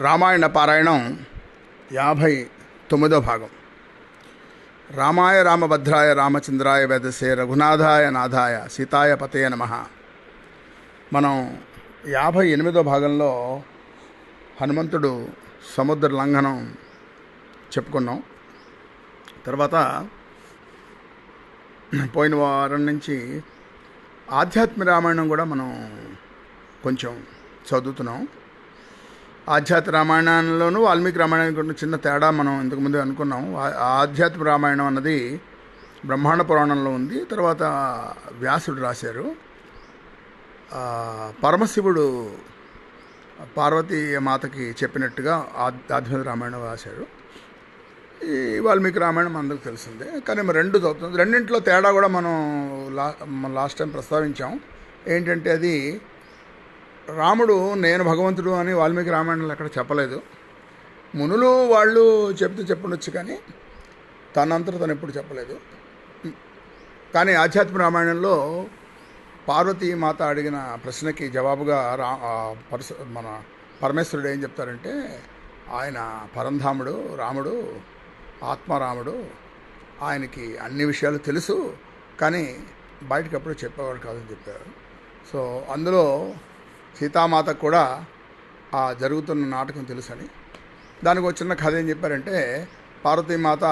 రామాయణ పారాయణం యాభై తొమ్మిదో భాగం. రామాయ రామభద్రాయ రామచంద్రాయ వేదసే రఘునాథాయ నాథాయ సీతాయ పతయ నమ. మనం యాభై ఎనిమిదో భాగంలో హనుమంతుడు సముద్ర లంఘనం చెప్పుకున్నాం. తర్వాత పోయిన వారం నుంచి ఆధ్యాత్మిక రామాయణం కూడా మనం కొంచెం చదువుతున్నాం. ఆధ్యాత్మిక రామాయణంలోనూ వాల్మీకి రామాయణానికి ఉన్న చిన్న తేడా మనం ఇంతకుముందు అనుకున్నాం ఆధ్యాత్మ ఆధ్యాత్మిక రామాయణం అన్నది బ్రహ్మాండ పురాణంలో ఉంది. తర్వాత వ్యాసుడు రాశారు. పరమశివుడు పార్వతీ మాతకి చెప్పినట్టుగా ఆధ్యాత్మిక రామాయణం రాశారు. ఈ వాల్మీకి రామాయణం అందరికి తెలిసిందే. కానీ మరి రెండు చదువుతుంది రెండింటిలో తేడా కూడా మనం లా లాస్ట్ టైం ప్రస్తావించాం. ఏంటంటే అది రాముడు నేను భగవంతుడు అని వాల్మీకి రామాయణంలో అక్కడ చెప్పలేదు. మునులు వాళ్ళు చెప్తూ చెప్పండొచ్చు కానీ తనంతట తను ఎప్పుడు చెప్పలేదు. కానీ ఆధ్యాత్మ రామాయణంలో పార్వతీ మాత అడిగిన ప్రశ్నకి జవాబుగా రా పరశు మన పరమేశ్వరుడు ఏం చెప్తారంటే ఆయన పరంధాముడు రాముడు ఆత్మారాముడు ఆయనకి అన్ని విషయాలు తెలుసు కానీ బయటకు ఎప్పుడు చెప్పేవాడు కాదని చెప్పారు. సో అందులో సీతామాతకు కూడా ఆ జరుగుతున్న నాటకం తెలుసని. దానికి ఒక చిన్న కథ ఏం చెప్పారంటే పార్వతీమాత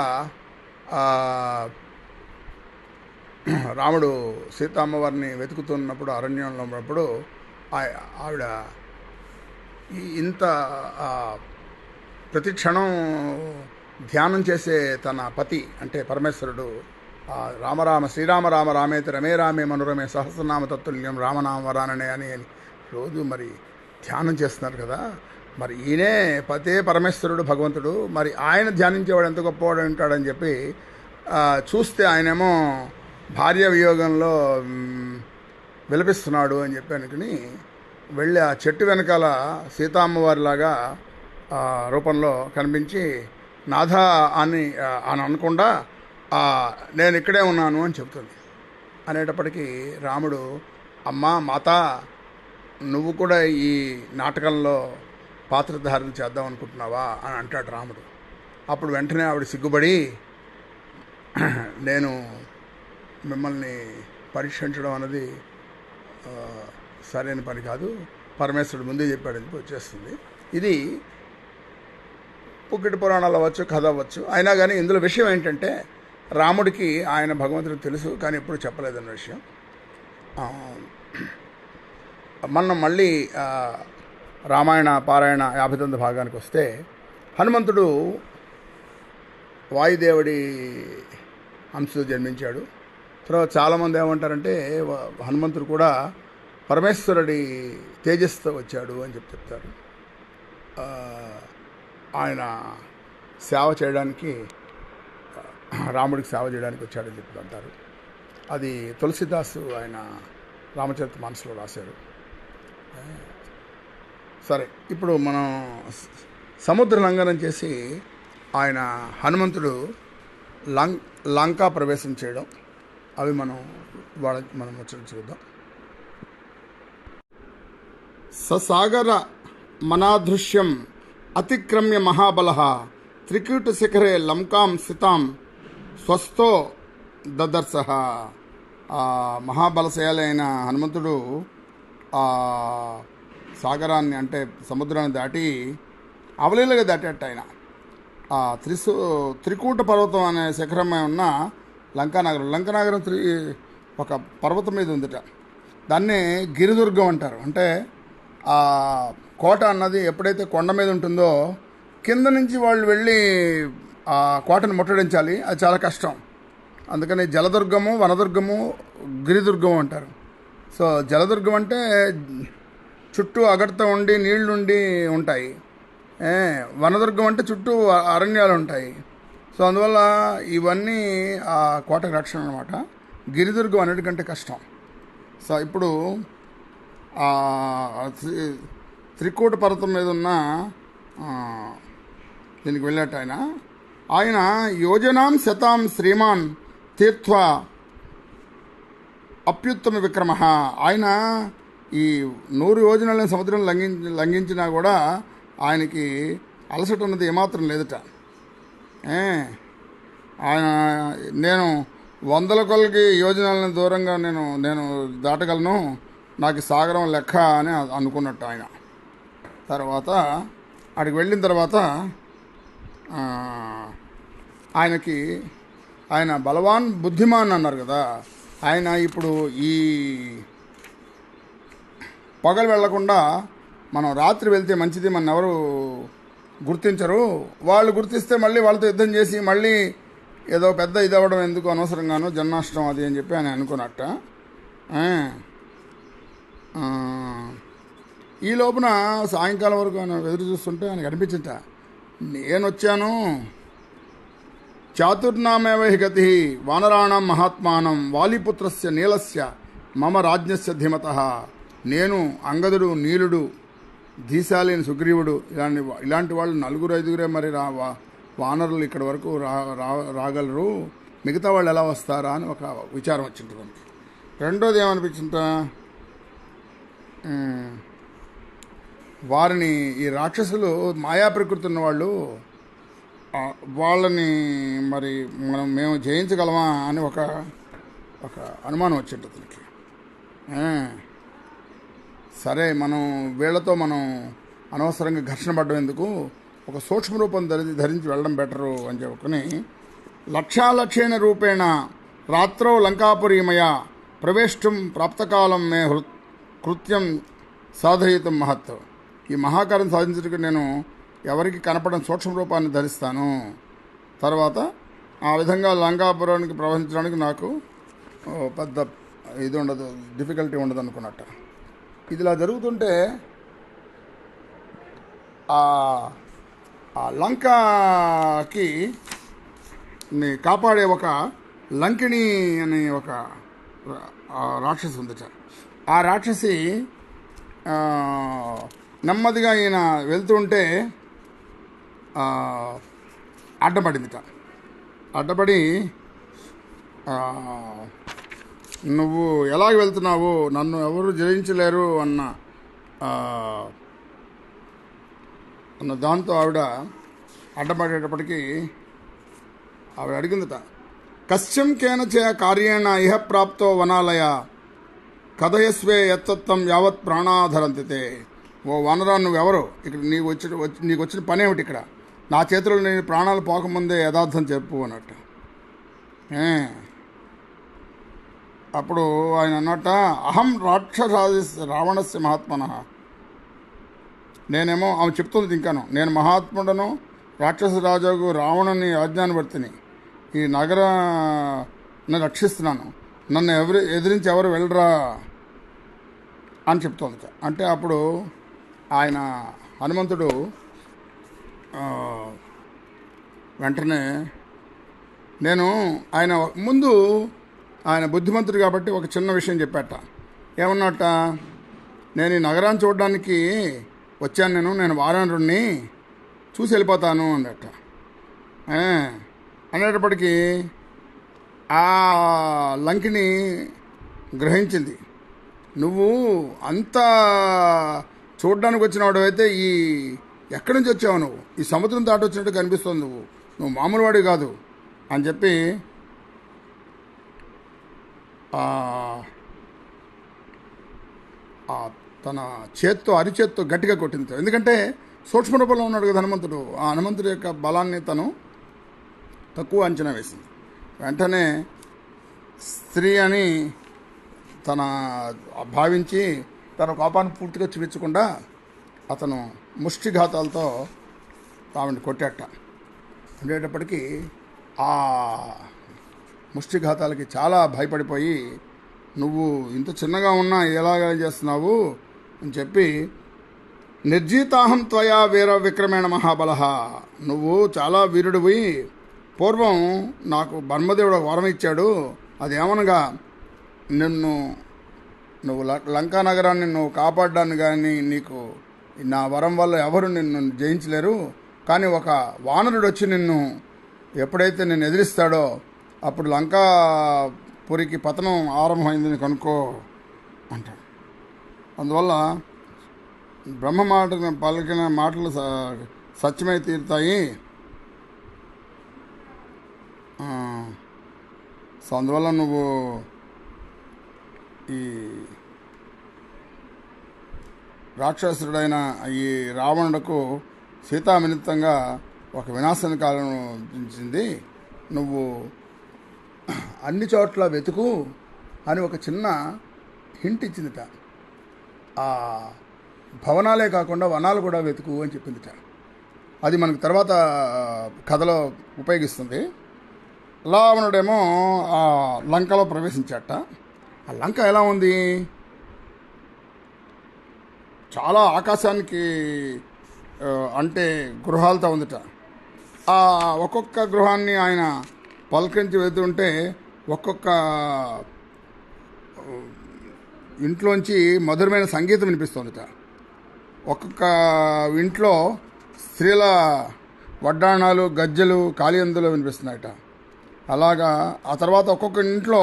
రాముడు సీతామ్మవారిని వెతుకుతున్నప్పుడు అరణ్యంలో ఉన్నప్పుడు ఆ- ఆవిడ ఈ ఇంత ప్రతి క్షణం ధ్యానం చేసే తన పతి అంటే పరమేశ్వరుడు రామరామ శ్రీరామ రామ రామేతి రమే రామే మనోరమే సహస్రనామ తత్తుల్యం రామనామ వరాననే అని రోజు మరి ధ్యానం చేస్తున్నారు కదా. మరి ఈయనే పతే పరమేశ్వరుడు భగవంతుడు. మరి ఆయన ధ్యానించేవాడు ఎంత గొప్పవాడు ఉంటాడని చెప్పి చూస్తే ఆయనేమో భార్య వియోగంలో విలపిస్తున్నాడు అని చెప్పి అనుకుని వెళ్ళి ఆ చెట్టు వెనకాల సీతామ్మవారిలాగా రూపంలో కనిపించి నాథ అని అని అనకుండా నేను ఇక్కడే ఉన్నాను అని చెబుతుంది. అనేటప్పటికీ రాముడు అమ్మ మాత నువ్వు కూడా ఈ నాటకంలో పాత్రధారణ చేద్దాం అనుకుంటున్నావా అని అంటాడు రాముడు. అప్పుడు వెంటనే ఆవిడ సిగ్గుపడి నేను మిమ్మల్ని పరీక్షించడం అన్నది సరైన పని కాదు. పరమేశ్వరుడు ముందే చెప్పాడు అని వచ్చేస్తుంది. ఇది పుక్కిటి పురాణాలు అవ్వచ్చు కథ అవ్వచ్చు. అయినా కానీ ఇందులో విషయం ఏంటంటే రాముడికి ఆయన భగవంతుడికి తెలుసు కానీ ఎప్పుడు చెప్పలేదన్న విషయం. మనం మళ్ళీ రామాయణ పారాయణ యాభై తొమ్మిది భాగానికి వస్తే హనుమంతుడు వాయుదేవుడి అంశతో జన్మించాడు. తర్వాత చాలామంది ఏమంటారంటే హనుమంతుడు కూడా పరమేశ్వరుడి తేజస్తో వచ్చాడు అని చెప్పి చెప్తారు. ఆయన సేవ చేయడానికి రాముడికి సేవ చేయడానికి వచ్చాడని చెప్పి అంటారు. అది తులసిదాసు ఆయన రామచరిత మనసులో రాశారు. సరే ఇప్పుడు మనం సముద్ర లంఘనం చేసి ఆయన హనుమంతుడు లం లంకా ప్రవేశం చేయడం అవి మనం వాళ్ళ మనం ముచ్చట చూద్దాం. ససాగర మనాదృశ్యం అతిక్రమ్య మహాబల త్రికూట శిఖరే లంకాం సితాం స్వస్థో దదర్శ. మహాబలశయాలైన హనుమంతుడు సాగరాన్ని అంటే సముద్రాన్ని దాటి అవలీలగా దాటేట ఆయన. ఆ త్రిసు త్రికూట పర్వతం అనే శిఖరమై ఉన్న లంకానగరం లంకానగరం త్రి ఒక పర్వతం మీద ఉందిట. దాన్ని గిరిదుర్గం అంటారు. అంటే ఆ కోట అన్నది ఎప్పుడైతే కొండ మీద ఉంటుందో కింద నుంచి వాళ్ళు వెళ్ళి ఆ కోటను ముట్టడించాలి. అది చాలా కష్టం. అందుకని జలదుర్గము వనదుర్గము గిరిదుర్గం అంటారు. సో జలదుర్గం అంటే చుట్టూ అగడత ఉండి నీళ్ళుండి ఉంటాయి. ఏ, వనదుర్గం అంటే చుట్టూ అరణ్యాలు ఉంటాయి సో అందువల్ల ఇవన్నీ ఆ కోటకు రక్షణ అనమాట గిరిదుర్గం అన్నిటికంటే కష్టం. సో ఇప్పుడు త్రికూట పర్వతం మీద ఉన్న దీనికి వెళ్ళాట ఆయన ఆయన యోజనాం శతాం శ్రీమాన్ తీర్థ అప్యుత్తమ విక్రమ. ఆయన ఈ నూరు యోజనలను సముద్రం లంఘించి లంఘించినా కూడా ఆయనకి అలసట ఉన్నది ఏమాత్రం లేదట. ఆయన నేను వందల కొలకి యోజనాలను దూరంగా నేను నేను దాటగలను. నాకు సాగరం లెక్క అని అనుకున్నట్టు ఆయన. తర్వాత అక్కడికి వెళ్ళిన తర్వాత ఆయనకి ఆయన బలవాన్ బుద్ధిమాన్ అన్నారు కదా. ఆయన ఇప్పుడు ఈ పగలు వెళ్ళకుండా మనం రాత్రి వెళ్తే మంచిది మన ఎవరు గుర్తించరు. వాళ్ళు గుర్తిస్తే మళ్ళీ వాళ్ళతో యుద్ధం చేసి మళ్ళీ ఏదో పెద్ద ఇది అవ్వడం ఎందుకు అనవసరంగాను జన్మాష్టం అది అని చెప్పి ఆయన అనుకున్నట్ట. ఈ లోపున సాయంకాలం వరకు ఆయన ఎదురు చూస్తుంటే ఆయనకు అనిపించట నేను వచ్చాను. చాతుర్నామేవ గతి వానరాణం మహాత్మానం వాలిపుత్రస్య నీలస్య మమ రాజ్ఞస్య ధీమత. నేను అంగదుడు నీలుడు దీశాలేని సుగ్రీవుడు ఇలాంటి ఇలాంటి వాళ్ళు నలుగురు ఐదుగురే మరి రా వా- వానరులు ఇక్కడి వరకు రా రా- రాగలరు. మిగతా వాళ్ళు ఎలా వస్తారా అని ఒక విచారం వచ్చింటుంది మనకి రెండోది ఏమనిపించింట వారిని ఈ రాక్షసులు మాయా ప్రకృతి ఉన్న వాళ్ళు వాళ్ళని మరి మనం మేము జయించగలమా అని ఒక ఒక అనుమానం వచ్చింది అతనికి. సరే మనం వీళ్ళతో మనం అనవసరంగా ఘర్షణ పడ్డం ఎందుకు? ఒక సూక్ష్మ రూపం ధరి ధరించి వెళ్ళడం బెటరు అని చెప్పుకొని లక్షాలక్షేణ రూపేణ రాత్రో లంకాపురీమయ ప్రవేష్టం ప్రాప్తకాలం మే హృ కృత్యం సాధయితం మహత్ ఈ మహాకారం సాధించడానికి నేను ఎవరికి కనపడని సూక్ష్మ రూపాన్ని ధరిస్తాను? తర్వాత ఆ విధంగా లంకాపురానికి ప్రవహించడానికి నాకు పెద్ద ఇది ఉండదు డిఫికల్టీ ఉండదు అనుకున్నట్టు ఇదిలా జరుగుతుంటే ఆ లంకకి ని కాపాడే ఒక లంకిణి అనే ఒక రా- ఉంది రాక్షసి ఆ రాక్షసి నెమ్మదిగా ఈయన వెళ్తుంటే అడ్డపడింది అడ్డపడిందిట అడ్డపడి నువ్వు ఎలాగ వెళ్తున్నావు? నన్ను ఎవరు జయించలేరు అన్న అన్న దాంతో ఆవిడ అడ్డపడేటప్పటికీ ఆవిడ అడిగిందట కశ్యం కేనచే కార్యేణ ఇహ ప్రాప్తో వనాలయ కథయస్వే ఎత్తత్వం యావత్ ప్రాణాధరంతితే. ఓ వనరా నువ్వెవరు? ఇక్కడ నీకు వచ్చిన వచ్చి నీకు వచ్చిన పని ఏమిటి ఇక్కడ? నా చేతిలో నేను ప్రాణాలు పోకముందే యథార్థం చెప్పు అన్నట్టు. అప్పుడు ఆయన అన్నట్ట అహం రాక్షసాది రావణస్య మహాత్మన. నేనేమో ఆమె చెప్తుంది ఇంకాను నేను మహాత్ముడను రాక్షస రాజాకు రావణుని ఆజ్ఞానవర్తిని ఈ నగరాన్ని రక్షిస్తున్నాను. నన్ను ఎవరు ఎదిరించి ఎవరు వెళ్ళరా? అని చెప్తోంది అంటే అప్పుడు ఆయన హనుమంతుడు వెంటనే నేను ఆయన ముందు ఆయన బుద్ధిమంతుడు కాబట్టి ఒక చిన్న విషయం చెప్పాట. ఏమన్నట? నేను ఈ నగరాన్ని చూడడానికి వచ్చాను నేను నేను వారానుడిని చూసి వెళ్ళిపోతాను అన్నట అనేటప్పటికీ ఆ లంకిని గ్రహించింది. నువ్వు అంత చూడడానికి వచ్చినవాడు అయితే ఈ ఎక్కడి నుంచి వచ్చావు నువ్వు? ఈ సముద్రం దాటి వచ్చినట్టు కనిపిస్తుంది నువ్వు. నువ్వు మామూలువాడి కాదు అని చెప్పి తన చేత్తో అరిచేత్తో గట్టిగా కొట్టింది ఎందుకంటే సూక్ష్మ రూపంలో ఉన్నాడు కదా హనుమంతుడు. ఆ హనుమంతుడి యొక్క బలాన్ని తను తక్కువ అంచనా వేసింది. వెంటనే స్త్రీ అని తన భావించి తన కోపాన్ని పూర్తిగా చూపించకుండా అతను ముష్టిఘాతాలతో ఆమెను కొట్టాట. ఉండేటప్పటికీ ఆ ముష్టిఘాతాలకి చాలా భయపడిపోయి నువ్వు ఇంత చిన్నగా ఉన్నా ఎలాగ చేస్తున్నావు? అని చెప్పి నిర్జీతాహం త్వయా వీర విక్రమేణ మహాబల. నువ్వు చాలా వీరుడివి. పూర్వం నాకు బ్రహ్మదేవుడు వరం ఇచ్చాడు. అదేమనగా నిన్ను నువ్వు ల- లంకా నగరాన్ని నువ్వు కాపాడడాన్ని కానీ నీకు నా వరం వల్ల ఎవరు నిన్ను జయించలేరు. కానీ ఒక వానరుడు వచ్చి నిన్ను ఎప్పుడైతే నేను ఎదిరిస్తాడో అప్పుడు లంకాపురికి పతనం ఆరంభమైందని కనుక్కో అంటాడు. అందువల్ల బ్రహ్మ మాట పలికిన మాటలు సత్యమై తీరుతాయి. సో అందువల్ల నువ్వు ఈ రాక్షసుడైన ఈ రావణుడుకు సీతామినితంగా ఒక వినాశనకాలను దించింది నువ్వు అన్ని చోట్ల వెతుకు అని ఒక చిన్న హింట్ ఇచ్చిందిట. ఆ భవనాలే కాకుండా వనాలు కూడా వెతుకు అని చెప్పిందిట. అది మనకు తర్వాత కథలో ఉపయోగిస్తుంది. రావణుడేమో ఆ లంకలో ప్రవేశించాట. ఆ లంక ఎలా ఉంది? చాలా ఆకాశానికి అంటే గృహాలతో ఉందిట. ఆ ఒక్కొక్క గృహాన్ని ఆయన పలకరించి వెళ్తుంటే ఒక్కొక్క ఇంట్లోంచి మధురమైన సంగీతం వినిపిస్తుందిట. ఒక్కొక్క ఇంట్లో స్త్రీల వడ్డాణాలు గజ్జలు కాళియందులు వినిపిస్తున్నాయట. అలాగా ఆ తర్వాత ఒక్కొక్క ఇంట్లో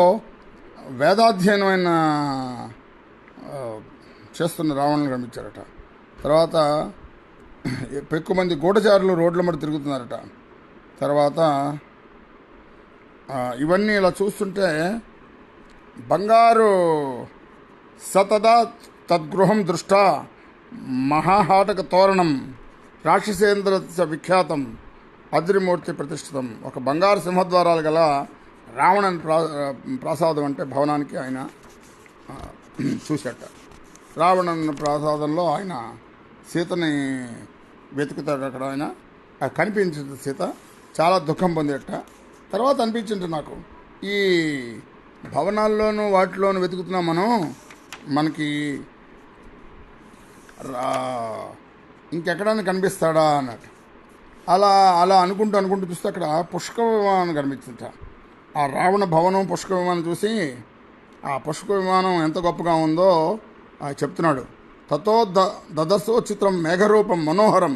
వేదాధ్యయనమైన చేస్తున్న రావణులు కనిపించారట. తర్వాత ఎక్కువ మంది గూఢచారులు రోడ్ల మీద తిరుగుతున్నారట. తర్వాత ఇవన్నీ ఇలా చూస్తుంటే బంగారు సతదా తద్గృహం దృష్టా మహాహాటక తోరణం రాక్షసేంద్ర విఖ్యాతం అద్రిమూర్తి ప్రతిష్ఠితం. ఒక బంగారు సింహద్వారాలు గల రావణన్ ప్రా ప్రసాదం అంటే భవనానికి ఆయన చూశాట. రావణన్ ప్రసాదంలో ఆయన సీతని వెతుకుతాడు అక్కడ ఆయన. కనిపించింది సీత. చాలా దుఃఖం పొందేట. తర్వాత అనిపించింది నాకు. ఈ భవనాల్లోనూ వాటిలోనూ వెతుకుతున్నాం మనం మనకి ఇంకెక్కడైనా కనిపిస్తాడా అన్నట్టు. అలా అలా అనుకుంటూ అనుకుంటూ చూస్తే అక్కడ పుష్క విమానం కనిపించింట ఆ రావణ భవనం పుష్క విమానం చూసి ఆ పుష్క విమానం ఎంత గొప్పగా ఉందో ఆ చెప్తున్నాడు. తతో ద దదస్సో చిత్రం మేఘరూపం మనోహరం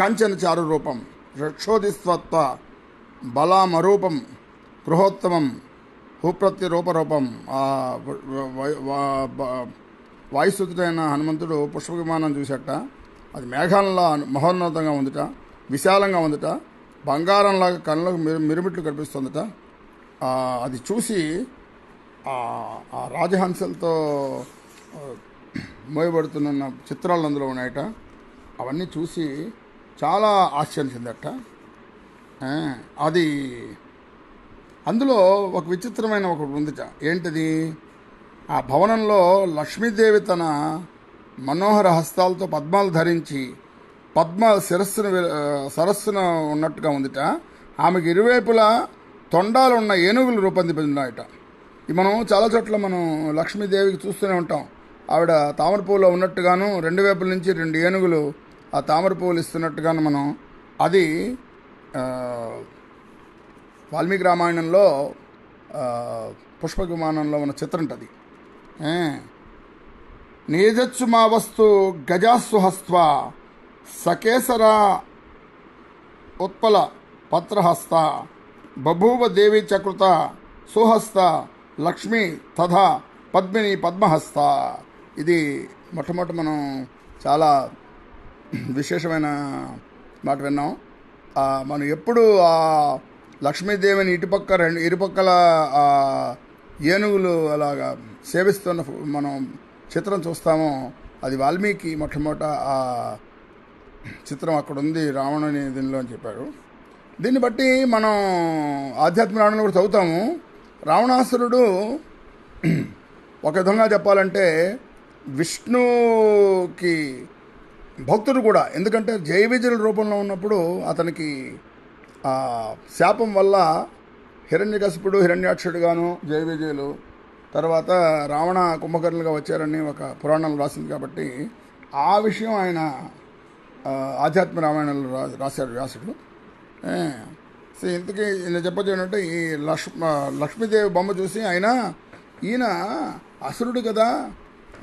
కంచన చారు రూపం రక్షోధిస్వత్వ బలామరూపం గృహోత్తమం భూప్రతి రూపరూపం ఆ హనుమంతుడు పుష్ప విమానం చూసట అది మేఘాలలో మహోన్నతంగా ఉందిట విశాలంగా ఉందిట బంగారంలాగా కళ్ళకు మిరు మిరుమిట్లు కనిపిస్తుందట. అది చూసి ఆ రాజహంసలతో మోయబడుతున్న చిత్రాలు అందులో ఉన్నాయట. అవన్నీ చూసి చాలా ఆశ్చర్యం చెందట అది అందులో ఒక విచిత్రమైన ఒకటి ఉందిట. ఏంటిది? ఆ భవనంలో లక్ష్మీదేవి తన మనోహర హస్తాలతో పద్మాలు ధరించి పద్మ శిరస్సును వి- సరస్సున ఉన్నట్టుగా ఉందిట. ఆమెకి ఇరువైపులా తొండాలు ఉన్న ఏనుగులు రూపొందించున్నాయట ఇది మనం చాలా చోట్ల మనం లక్ష్మీదేవికి చూస్తూనే ఉంటాం. ఆవిడ తామర పువ్వులో ఉన్నట్టుగాను రెండు వైపుల నుంచి రెండు ఏనుగులు ఆ తామర పువ్వులు ఇస్తున్నట్టుగాను మనం అది వాల్మీకి రామాయణంలో ఆ, పుష్పక విమానంలో ఉన్న చిత్రం ఉంటుంది. నేజచ్చు మా వస్తు గజాస్సుహస్వ సకేసర ఉత్పల పత్రహస్త బభూవ దేవి చకృత సుహస్త లక్ష్మి తథా పద్మిని పద్మహస్త. ఇది మొట్టమొదటి మనం చాలా విశేషమైన మాట విన్నాం. మనం ఎప్పుడు ఆ లక్ష్మీదేవిని ఇటుపక్క రెండు ఇరుపక్కల ఏనుగులు అలాగా సేవిస్తున్న మనం చిత్రం చూస్తామో అది వాల్మీకి మొట్టమొదట ఆ చిత్రం అక్కడ ఉంది రావణుని దీనిలో అని చెప్పారు. దీన్ని బట్టి మనం ఆధ్యాత్మిక రావణులు కూడా చదువుతాము. రావణాసురుడు ఒక విధంగా చెప్పాలంటే విష్ణుకి భక్తుడు కూడా ఎందుకంటే జయవిజయుల రూపంలో ఉన్నప్పుడు అతనికి శాపం వల్ల హిరణ్యకశిపుడు హిరణ్యాక్షుడుగాను జయవిజయులు తర్వాత రావణ కుంభకర్ణులుగా వచ్చారని ఒక పురాణంలో రాసింది కాబట్టి ఆ విషయం ఆయన ఆధ్యాత్మ రామాయణంలో రా రాశాడు వ్యాసుడు. సో ఇంతకీ నేను చెప్పచ్చు ఏంటంటే ఈ లక్ష్మ లక్ష్మీదేవి బొమ్మ చూసి ఆయన ఈయన అసురుడు కదా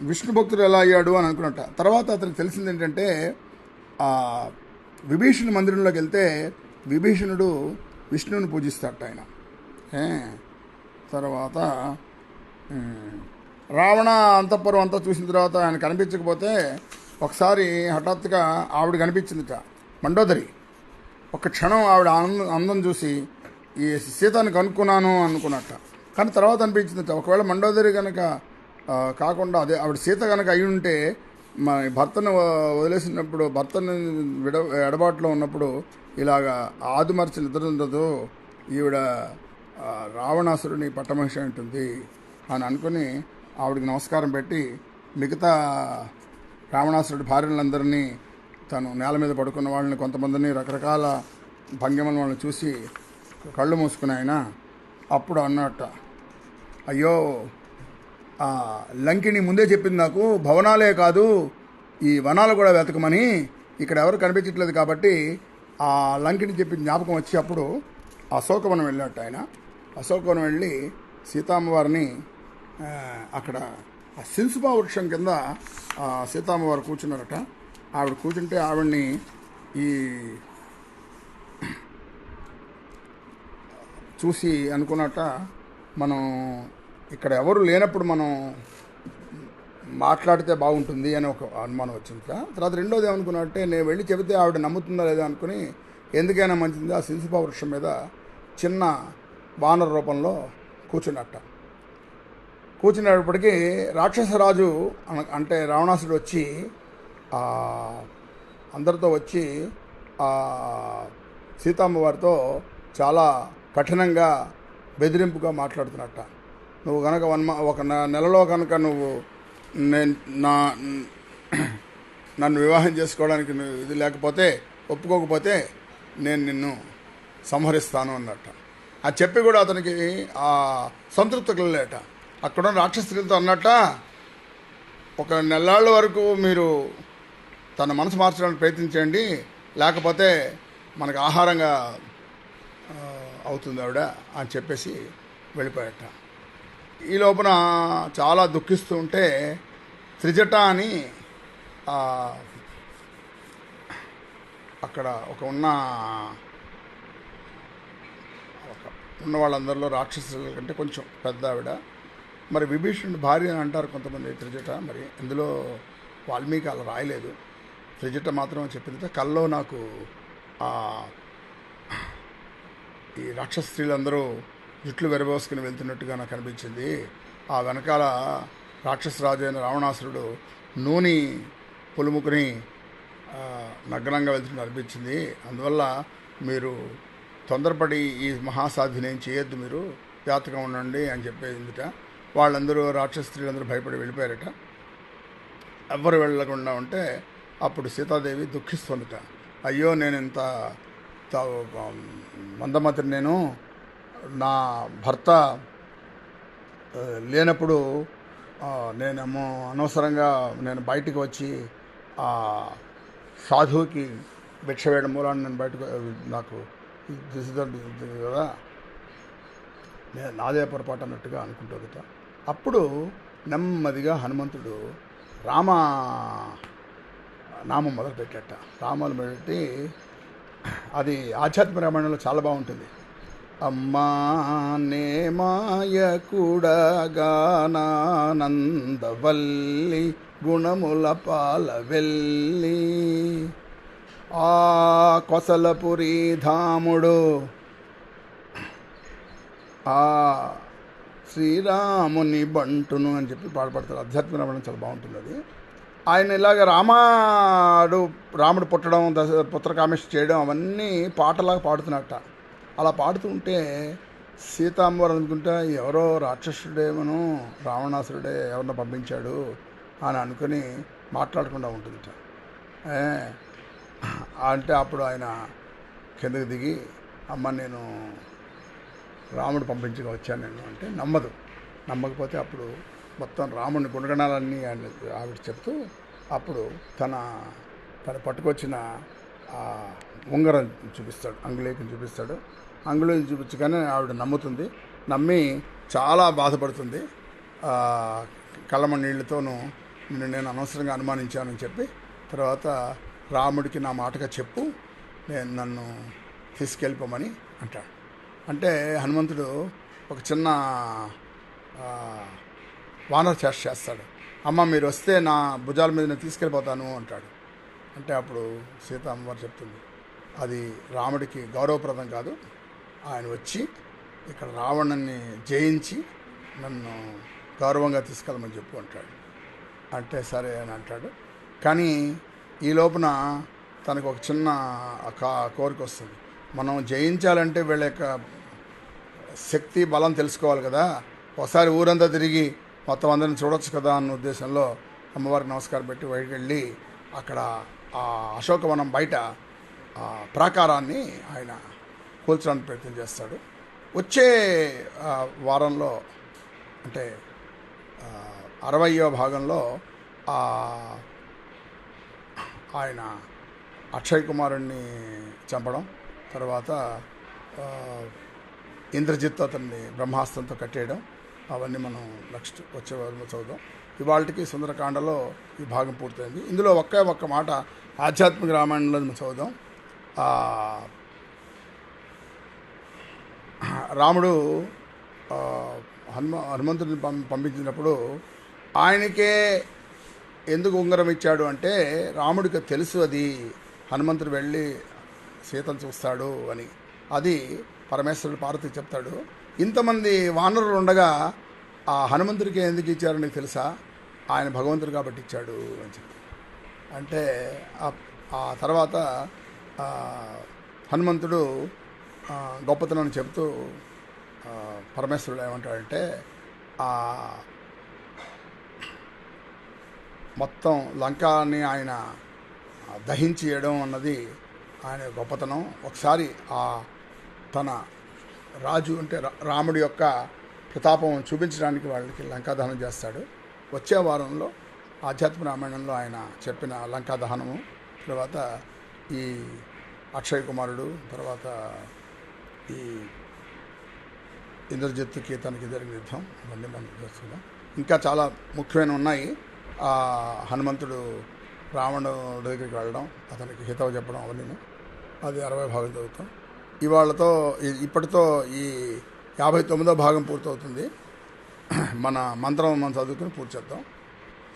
విష్ణు భక్తుడు ఎలా అయ్యాడు అని అనుకున్నట్ట. తర్వాత అతనికి తెలిసింది ఏంటంటే విభీషణ మందిరంలోకి వెళ్తే విభీషణుడు విష్ణువుని పూజిస్తాడట ఆయన. తర్వాత రావణ అంతఃపురం అంతా చూసిన తర్వాత ఆయన కనిపించకపోతే ఒకసారి హఠాత్తుగా ఆవిడ కనిపించిందిట. మండోదరి ఒక క్షణం ఆవిడ ఆనందం అందం చూసి ఈ సీతని కనుక్కున్నాను అనుకున్నట్ట. కానీ తర్వాత అనిపించిందిట ఒకవేళ మండోదరి కనుక కాకుండా అదే ఆవిడ సీత కనుక అయి ఉంటే మా భర్తను వదిలేసినప్పుడు భర్తను విడ ఎడబాటులో ఉన్నప్పుడు ఇలాగా ఆదిమర్చి నిద్రతో ఈవిడ రావణాసురుని పట్టమహిషి ఉంటుంది అని అనుకుని ఆవిడకి నమస్కారం పెట్టి మిగతా రావణాసురుడి భార్యలందరినీ తను నేల మీద పడుకున్న వాళ్ళని కొంతమందిని రకరకాల భంగిమల వాళ్ళని చూసి కళ్ళు మూసుకుని ఆయన అప్పుడు అన్నట్ట అయ్యో ఆ లంకిని ముందే చెప్పింది నాకు భవనాలే కాదు ఈ వనాలు కూడా వెతకమని. ఇక్కడ ఎవరు కనిపించట్లేదు కాబట్టి ఆ లంకిని చెప్పి జ్ఞాపకం వచ్చేటప్పుడు అశోకవనం వెళ్ళాట ఆయన. అశోకవనం వెళ్ళి సీతామ్మవారిని అక్కడ ఆ సిన్సుమా వృక్షం కింద సీతామ్మవారు కూర్చున్నారట. ఆవిడ కూర్చుంటే ఆవిడ్ని ఈ చూసి అనుకున్నట్ట మనం ఇక్కడ ఎవరు లేనప్పుడు మనం మాట్లాడితే బాగుంటుంది అని ఒక అనుమానం వచ్చింది సార్ తర్వాత రెండోది ఏమనుకున్నట్టే నేను వెళ్ళి చెబితే ఆవిడ నమ్ముతుందా లేదా అనుకుని ఎందుకైనా మంచిది ఆ శిల్సుపా వృక్షం మీద చిన్న వానర రూపంలో కూర్చున్నట్ట. కూర్చునేటప్పటికీ రాక్షసరాజు అంటే రావణాసుడు వచ్చి అందరితో వచ్చి సీతమ్మ వారితో చాలా కఠినంగా బెదిరింపుగా మాట్లాడుతున్నట్ట. నువ్వు కనుక వన్ మా- ఒక నెలలో కనుక నువ్వు నేను నా నన్ను వివాహం చేసుకోవడానికి ఇది లేకపోతే ఒప్పుకోకపోతే నేను నిన్ను సంహరిస్తాను అన్నట్ట. అది చెప్పి కూడా అతనికి ఆ సంతృప్తి కలలేట అక్కడ రాక్షసులతో అన్నట్ట ఒక నెలాళ్ళ వరకు మీరు తన మనసు మార్చడానికి ప్రయత్నించండి లేకపోతే మనకు ఆహారంగా అవుతుంది ఆవిడ అని చెప్పేసి వెళ్ళిపోయేట. ఈ లోపల చాలా దుఃఖిస్తూ ఉంటే త్రిజట అని అక్కడ ఒక ఉన్న ఒక ఉన్న వాళ్ళందరిలో రాక్షసుల కంటే కొంచెం పెద్ద ఆవిడ. మరి విభీషణుడు భార్య అని అంటారు కొంతమంది త్రిజట. మరి ఇందులో వాల్మీకి అలా రాయలేదు. త్రిజట మాత్రం చెప్పింది కల్లో నాకు ఈ రాక్షస స్త్రీలందరూ జుట్లు వెరబోసుకుని వెళ్తున్నట్టుగా నాకు అనిపించింది. ఆ వెనకాల రాక్షస రాజు అయిన రావణాసురుడు నూనె పులుముకుని నగ్నంగా వెళ్తున్నట్టు అనిపించింది. అందువల్ల మీరు తొందరపడి ఈ మహాసాధిని ఏం చేయొద్దు మీరు జాతకం ఉండండి అని చెప్పేదిట వాళ్ళందరూ రాక్షస స్త్రీలందరూ భయపడి వెళ్ళిపోయారట. ఎవ్వరు వెళ్ళకుండా ఉంటే అప్పుడు సీతాదేవి దుఃఖిస్తుందట. అయ్యో నేను ఇంత మందమతిని నేను నా భర్త లేనప్పుడు నేనేమో అనవసరంగా నేను బయటికి వచ్చి ఆ సాధువుకి భిక్ష వేయడం మూలాన్ని నేను బయటకు నాకు కదా నేను నాదే పొరపాటు అన్నట్టుగా అనుకుంటుందట అప్పుడు నెమ్మదిగా హనుమంతుడు రామ నామం మొదలుపెట్టట. రామాలు పెట్టి అది ఆధ్యాత్మిక రామాయణంలో చాలా బాగుంటుంది. అమ్మా నే మాయ గుణముల పాల వెళ్ళి ఆ కొసలపురి ధాముడు ఆ శ్రీరాముని బంటును అని చెప్పి పాడపడతారు ఆధ్యాత్మిక రామాయణం చాలా బాగుంటుంది అది ఆయన ఇలాగ రామాడు రాముడు పుట్టడం దశ పుత్రకామేష్ చేయడం అవన్నీ పాటలాగా పాడుతున్నట్ట. అలా పాడుతుంటే సీతాంబరు అనుకుంటా ఎవరో రాక్షసుడేమను రావణాసురుడే ఎవరినో పంపించాడు అని అనుకుని మాట్లాడకుండా ఉంటుందిట. అంటే అప్పుడు ఆయన కిందకి దిగి అమ్మ నేను రాముడు పంపించగా వచ్చాను నేను అంటే నమ్మదు. నమ్మకపోతే అప్పుడు మొత్తం రాముడిని గుణగణాలన్నీ ఆయన ఆవిడ చెప్తూ అప్పుడు తన తను పట్టుకొచ్చిన ఉంగరం చూపిస్తాడు అంగులేకం చూపిస్తాడు. అంగుళం చూపించగానే ఆవిడ నమ్ముతుంది. నమ్మి చాలా బాధపడుతుంది. ఆ, కళ్ళమ నిన్ను నేను అనవసరంగా అనుమానించానని చెప్పి తర్వాత రాముడికి నా మాటగా చెప్పు నేను నన్ను తీసుకెళ్ళిపోమని అంటాడు. అంటే హనుమంతుడు ఒక చిన్న వానర చేష్ట చేస్తాడు. అమ్మ మీరు వస్తే నా భుజాల మీద నేను తీసుకెళ్ళిపోతాను అంటాడు. అంటే అప్పుడు సీత అమ్మవారు చెప్తుంది. అది రాముడికి గౌరవప్రదం కాదు. ఆయన వచ్చి ఇక్కడ రావణుని జయించి నన్ను గౌరవంగా తీసుకెళ్ళమని చెప్పు అంటాడు. అంటే సరే అని అంటాడు. కానీ ఈ లోపున తనకు ఒక చిన్న కా- కోరిక వస్తుంది. మనం జయించాలంటే వీళ్ళ యొక్క శక్తి బలం తెలుసుకోవాలి కదా. ఒకసారి ఊరంతా తిరిగి మొత్తం అందరిని చూడొచ్చు కదా అన్న ఉద్దేశంలో అమ్మవారికి నమస్కారం పెట్టి బయటకు వెళ్ళి అక్కడ ఆ అశోకవనం బయట ప్రాకారాన్ని ఆయన కూల్చడానికి ప్రయత్నం చేస్తాడు. వచ్చే వారంలో అంటే అరవయో భాగంలో ఆయన అక్షయ్ కుమారుణ్ణి చంపడం తర్వాత ఇంద్రజిత్ అతన్ని బ్రహ్మాస్త్రంతో కట్టేయడం అవన్నీ మనం నెక్స్ట్ వచ్చే వారంలో చదువుదాం. ఇవాళకి సుందరకాండలో ఈ భాగం పూర్తయింది. ఇందులో ఒకే ఒక్క మాట ఆధ్యాత్మిక రామాయణంలో మనం చదువుదాం. రాముడు హనుమ హనుమంతుడిని పంపించినప్పుడు ఆయనకే ఎందుకు ఉంగరం ఇచ్చాడు అంటే రాముడికి తెలుసు అది హనుమంతుడు వెళ్ళి సీతను చూస్తాడు అని. అది పరమేశ్వరుడు పార్వతి చెప్తాడు. ఇంతమంది వానరులు ఉండగా ఆ హనుమంతుడికి ఎందుకు ఇచ్చారో నీకు తెలుసా? ఆయన భగవంతుడు కాబట్టి ఇచ్చాడు అని చెప్పి. అంటే ఆ- తర్వాత హనుమంతుడు గొప్పతనం చెబుతూ పరమేశ్వరుడు ఏమంటాడంటే ఆ మొత్తం లంకాని ఆయన దహించేయడం అన్నది ఆయన గొప్పతనం. ఒకసారి ఆ తన రాజు అంటే రాముడి యొక్క ప్రతాపం చూపించడానికి వాళ్ళకి లంకాదహనం చేస్తాడు. వచ్చే వారంలో ఆధ్యాత్మిక రామాయణంలో ఆయన చెప్పిన లంకాదహనము తర్వాత ఈ అక్షయ్ కుమారుడు తర్వాత ఈ ఇంద్రజిత్తు కీర్తనకి జరిగిన యుద్ధం అవన్నీ మనం చూస్తున్నాం ఇంకా చాలా ముఖ్యమైన ఉన్నాయి. ఆ హనుమంతుడు రావణుడి దగ్గరికి వెళ్ళడం అతనికి హితవు చెప్పడం అవన్నీ అది అరవై భాగం చదువుతాం. ఇవాళతో ఇప్పటితో ఈ యాభై తొమ్మిదో భాగం పూర్తవుతుంది. మన మంత్రం మనం చదువుకుని పూర్తి చేద్దాం.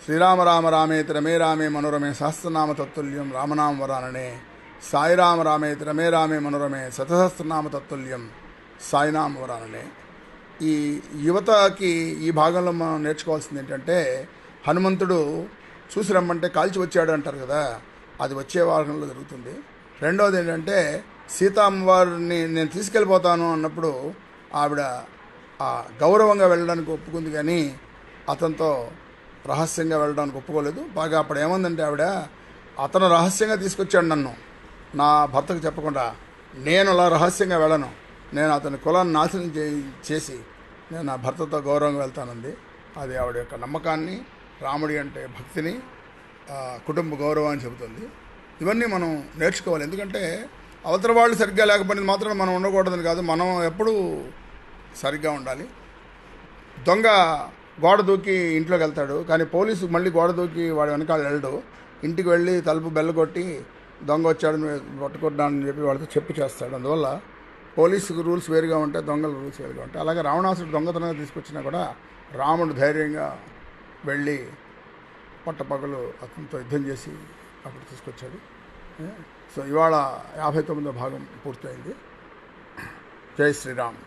శ్రీరామ రామ రామే రమే రామే మనోరమే సహస్రనామ తత్తుల్యం రామనామ వరాననే సాయిరామ రామే రమే రామే మనోరమే శతసహస్రనామ తత్తుల్యం సాయినామ వరాలనే. ఈ యువతకి ఈ భాగంలో మనం నేర్చుకోవాల్సింది ఏంటంటే హనుమంతుడు చూసి రమ్మంటే కాల్చి వచ్చాడు అంటారు కదా అది వచ్చే వారంలో జరుగుతుంది. రెండవది ఏంటంటే సీతామ్మవారిని నేను తీసుకెళ్ళిపోతాను అన్నప్పుడు ఆవిడ ఆ గౌరవంగా వెళ్ళడానికి ఒప్పుకుంది కానీ అతనితో రహస్యంగా వెళ్ళడానికి ఒప్పుకోలేదు. బాగా అప్పుడు ఏమందంటే ఆవిడ అతను రహస్యంగా తీసుకొచ్చాడు నన్ను. నా భర్తకు చెప్పకుండా నేను అలా రహస్యంగా వెళ్ళను. నేను అతని కులాన్ని నాశనం చే చేసి నేను నా భర్తతో గౌరవంగా వెళ్తానంది. అది ఆవిడ యొక్క నమ్మకాన్ని రాముడి అంటే భక్తిని కుటుంబ గౌరవాన్ని చెబుతుంది. ఇవన్నీ మనం నేర్చుకోవాలి. ఎందుకంటే అవతల వాళ్ళు సరిగ్గా లేకపోయినది మాత్రం మనం ఉండకూడదని కాదు మనం ఎప్పుడూ సరిగ్గా ఉండాలి. దొంగ గోడ దూకి ఇంట్లోకి వెళ్తాడు కానీ పోలీసు మళ్ళీ గోడ దూకి వాడి వెనకాల వెళ్ళడు. ఇంటికి వెళ్ళి తలుపు బెల్ల కొట్టి దొంగ వచ్చాడు పట్టుకుంటానని చెప్పి వాళ్ళతో చెప్పు చేస్తాడు. అందువల్ల పోలీసు రూల్స్ వేరుగా ఉంటాయి దొంగల రూల్స్ వేరుగా ఉంటాయి అలాగే రావణాసుడు దొంగతనంగా తీసుకొచ్చినా కూడా రాముడు ధైర్యంగా వెళ్ళి పట్టపగలు అతనితో యుద్ధం చేసి అప్పుడు తీసుకొచ్చాడు. సో ఇవాళ యాభై తొమ్మిదో భాగం పూర్తయింది. జై శ్రీరామ్.